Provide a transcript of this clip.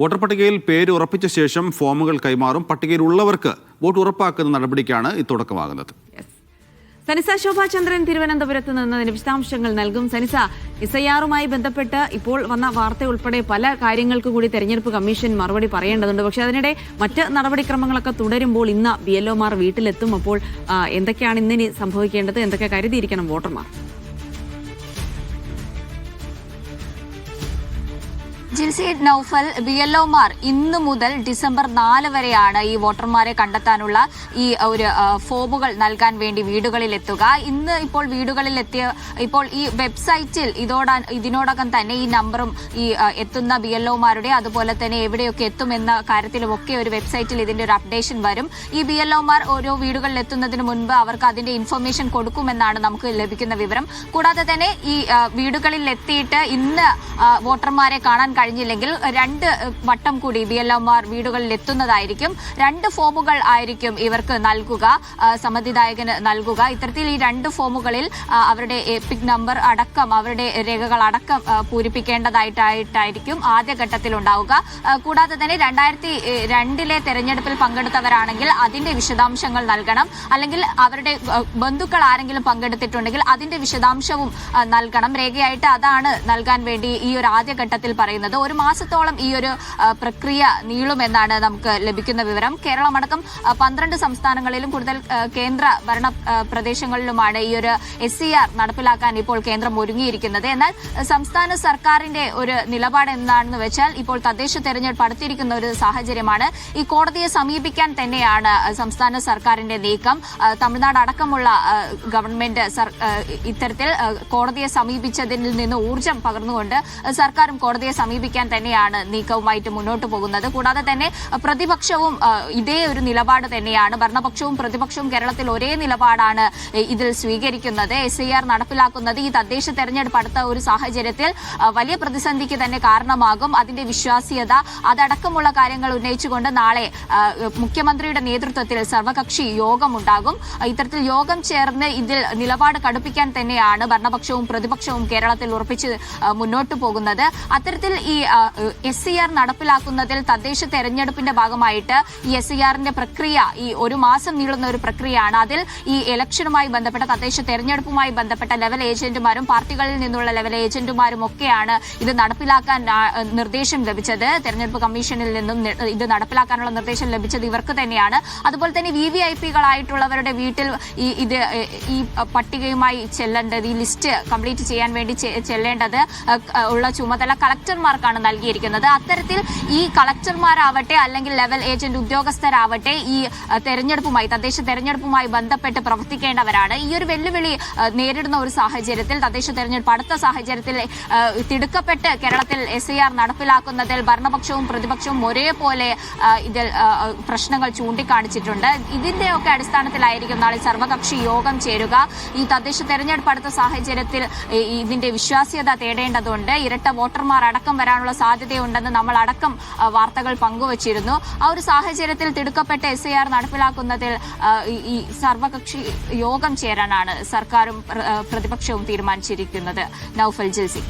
Voter പട്ടികയിൽ പേര് ഉറപ്പിച്ച ശേഷം ഫോമുകൾ കൈമാറും പട്ടികയിലുള്ളവർക്ക് വോട്ട് ഉറപ്പാക്കുന്ന നടപടിക്കാണ് ഇത് തുടക്കമാകുന്നത് സനിസ ശോഭാചന്ദ്രൻ തിരുവനന്തപുരത്ത് നിന്ന് വിശദാംശങ്ങൾ നൽകും. സനിസ എസ് ഐ ആറുമായി ബന്ധപ്പെട്ട് ഇപ്പോൾ വന്ന വാർത്ത ഉൾപ്പെടെ പല കാര്യങ്ങൾക്ക് കൂടി തെരഞ്ഞെടുപ്പ് കമ്മീഷൻ മറുപടി പറയേണ്ടതുണ്ട്. പക്ഷേ അതിനിടെ മറ്റ് നടപടിക്രമങ്ങളൊക്കെ തുടരുമ്പോൾ ഇന്ന് ബി എൽ ഒമാർ വീട്ടിലെത്തും. അപ്പോൾ എന്തൊക്കെയാണ് ഇന്നിനി സംഭവിക്കേണ്ടത്? എന്തൊക്കെ കരുതിയിരിക്കണം വോട്ടർമാർ? ജിൽസി നൌഫൽ ബി എൽ ഒമാർ ഇന്നു മുതൽ ഡിസംബർ നാല് വരെയാണ് ഈ വോട്ടർമാരെ കണ്ടെത്താനുള്ള ഈ ഒരു ഫോമുകൾ നൽകാൻ വേണ്ടി വീടുകളിൽ എത്തുക ഇന്ന് ഇപ്പോൾ വീടുകളിൽ എത്തിയ ഇപ്പോൾ ഈ വെബ്സൈറ്റിൽ ഇതോടാ ഇതിനോടകം തന്നെ ഈ നമ്പറും ഈ എത്തുന്ന ബി എൽ ഒമാരുടെ അതുപോലെ തന്നെ എവിടെയൊക്കെ എത്തുമെന്ന കാര്യത്തിലുമൊക്കെ ഒരു വെബ്സൈറ്റിൽ ഇതിന്റെ ഒരു അപ്ഡേഷൻ വരും. ഈ ബി എൽ ഒമാർ ഓരോ വീടുകളിൽ എത്തുന്നതിന് മുൻപ് അവർക്ക് അതിന്റെ ഇൻഫർമേഷൻ കൊടുക്കുമെന്നാണ് നമുക്ക് ലഭിക്കുന്ന വിവരം. കൂടാതെ തന്നെ ഈ വീടുകളിൽ എത്തിയിട്ട് ഇന്ന് വോട്ടർമാരെ കാണാൻ കഴിഞ്ഞില്ലെങ്കിൽ രണ്ട് വട്ടം കൂടി ബി വീടുകളിൽ എത്തുന്നതായിരിക്കും രണ്ട് ഫോമുകൾ ആയിരിക്കും ഇവർക്ക് നൽകുക സമ്മതിദായകന് നൽകുക. ഇത്തരത്തിൽ ഈ രണ്ട് ഫോമുകളിൽ അവരുടെ എപ്പിക് നമ്പർ അടക്കം അവരുടെ രേഖകൾ അടക്കം പൂരിപ്പിക്കേണ്ടതായിട്ടായിട്ടായിരിക്കും ആദ്യഘട്ടത്തിൽ ഉണ്ടാവുക കൂടാതെ തന്നെ രണ്ടായിരത്തി രണ്ടിലെ തെരഞ്ഞെടുപ്പിൽ പങ്കെടുത്തവരാണെങ്കിൽ അതിന്റെ വിശദാംശങ്ങൾ നൽകണം. അല്ലെങ്കിൽ അവരുടെ ബന്ധുക്കൾ ആരെങ്കിലും പങ്കെടുത്തിട്ടുണ്ടെങ്കിൽ അതിന്റെ വിശദാംശവും നൽകണം. രേഖയായിട്ട് അതാണ് നൽകാൻ വേണ്ടി ഈ ഒരു ആദ്യഘട്ടത്തിൽ പറയുന്നത്. ഒരു മാസത്തോളം ഈ ഒരു പ്രക്രിയ നീളുമെന്നാണ് നമുക്ക് ലഭിക്കുന്ന വിവരം. കേരളമടക്കം പന്ത്രണ്ട് സംസ്ഥാനങ്ങളിലും കൂടുതൽ കേന്ദ്ര ഭരണ പ്രദേശങ്ങളിലുമാണ് ഈ ഒരു എസ് സി ആർ നടപ്പിലാക്കാൻ ഇപ്പോൾ കേന്ദ്രം ഒരുങ്ങിയിരിക്കുന്നത്. എന്നാൽ സംസ്ഥാന സർക്കാരിന്റെ ഒരു നിലപാട് എന്താണെന്ന് വെച്ചാൽ ഇപ്പോൾ തദ്ദേശ തെരഞ്ഞെടുപ്പ് അടുത്തിരിക്കുന്ന ഒരു സാഹചര്യമാണ്. ഈ കോടതിയെ സമീപിക്കാൻ തന്നെയാണ് സംസ്ഥാന സർക്കാരിന്റെ നീക്കം. തമിഴ്നാട് അടക്കമുള്ള ഗവൺമെന്റ് ഇത്തരത്തിൽ കോടതിയെ സമീപിച്ചതിൽ നിന്ന് ഊർജം പകർന്നുകൊണ്ട് സർക്കാരും കോടതിയെ സമീപിക്കാൻ തന്നെയാണ് നീക്കവുമായിട്ട് മുന്നോട്ട് പോകുന്നത്. കൂടാതെ തന്നെ പ്രതിപക്ഷവും ഇതേ ഒരു നിലപാട് തന്നെയാണ് ഭരണപക്ഷവും പ്രതിപക്ഷവും കേരളത്തിൽ ഒരേ നിലപാടാണ് ഇതിൽ സ്വീകരിക്കുന്നത്. എസ് ഐ ആർ നടപ്പിലാക്കുന്നത് ഈ തദ്ദേശ തെരഞ്ഞെടുപ്പ് അടുത്ത ഒരു സാഹചര്യത്തിൽ വലിയ പ്രതിസന്ധിക്ക് തന്നെ കാരണമാകും. അതിന്റെ വിശ്വാസ്യത അതടക്കമുള്ള കാര്യങ്ങൾ ഉന്നയിച്ചുകൊണ്ട് നാളെ മുഖ്യമന്ത്രിയുടെ നേതൃത്വത്തിൽ സർവകക്ഷി യോഗമുണ്ടാകും. ഇത്തരത്തിൽ യോഗം ചേർന്ന് ഇതിൽ നിലപാട് കടുപ്പിക്കാൻ തന്നെയാണ് ഭരണപക്ഷവും പ്രതിപക്ഷവും കേരളത്തിൽ ഉറപ്പിച്ച് മുന്നോട്ട് പോകുന്നത്. അത്തരത്തിൽ ഈ എസ് സി ആർ നടപ്പിലാക്കുന്നതിൽ തദ്ദേശ തെരഞ്ഞെടുപ്പിന്റെ ഭാഗമായിട്ട് ഈ എസ് സി ആറിന്റെ പ്രക്രിയ ഈ ഒരു മാസം നീളുന്ന ഒരു പ്രക്രിയയാണ്. അതിൽ ഈ ഇലക്ഷനുമായി ബന്ധപ്പെട്ട തദ്ദേശ തെരഞ്ഞെടുപ്പുമായി ബന്ധപ്പെട്ട ലെവൽ ഏജന്റുമാരും പാർട്ടികളിൽ നിന്നുള്ള ലെവൽ ഏജന്റുമാരും ഒക്കെയാണ് ഇത് നടപ്പിലാക്കാൻ നിർദ്ദേശം ലഭിച്ചത്. തെരഞ്ഞെടുപ്പ് കമ്മീഷനിൽ നിന്നും ഇത് നടപ്പിലാക്കാനുള്ള നിർദ്ദേശം ലഭിച്ചത് ഇവർക്ക് തന്നെയാണ്. അതുപോലെ തന്നെ വി വി ഐ പികളായിട്ടുള്ളവരുടെ വീട്ടിൽ ഈ ഇത് ഈ പട്ടികയുമായി ചെല്ലേണ്ടത് ഈ ലിസ്റ്റ് കംപ്ലീറ്റ് ചെയ്യാൻ വേണ്ടി ചെല്ലേണ്ടത് ഉള്ള ചുമതല കളക്ടർമാർക്കാണ് നൽകിയിരിക്കുന്നത്. അത്തരത്തിൽ ഈ കളക്ടർമാരാവട്ടെ അല്ലെങ്കിൽ ലെവൽ ഏജന്റ് ഉദ്യോഗസ്ഥരാവട്ടെ ഈ തെരഞ്ഞെടുപ്പുമായി തദ്ദേശ തെരഞ്ഞെടുപ്പുമായി ബന്ധപ്പെട്ട് പ്രവർത്തിക്കേണ്ടവരാണ്. ഈ ഒരു വെല്ലുവിളി നേരിടുന്ന ഒരു സാഹചര്യത്തിൽ തദ്ദേശ തെരഞ്ഞെടുപ്പ് അടുത്ത സാഹചര്യത്തിൽ തിടുക്കപ്പെട്ട് കേരളത്തിൽ എസ് ആർ നടപ്പിലാക്കുന്നതിൽ ഭരണപക്ഷവും പ്രതിപക്ഷവും ഒരേപോലെ ഇതിൽ പ്രശ്നങ്ങൾ ചൂണ്ടിക്കാണിച്ചിട്ടുണ്ട്. ഇതിന്റെയൊക്കെ അടിസ്ഥാനത്തിലായിരിക്കും നാളെ സർവകക്ഷി യോഗം ചേരുക. ഈ തദ്ദേശ തെരഞ്ഞെടുപ്പ് അടുത്ത സാഹചര്യത്തിൽ ഇതിന്റെ വിശ്വാസ്യത തേടേണ്ടതുണ്ട്. ഇരട്ട വോട്ടർമാർ അടക്കം വരാനുള്ള സാധ്യതയുണ്ടെന്ന് നമ്മൾ അടക്കം വാർത്തകൾ പങ്കുവച്ചിരുന്നു. ആ ഒരു സാഹചര്യത്തിൽ തിടുക്കപ്പെട്ട എസ് ഐ ആർ നടപ്പിലാക്കുന്നതിൽ ഈ- സർവകക്ഷി യോഗം ചേരാനാണ് സർക്കാരും പ്രതിപക്ഷവും തീരുമാനിച്ചിരിക്കുന്നത്. നൌഫൽ ജിൽസി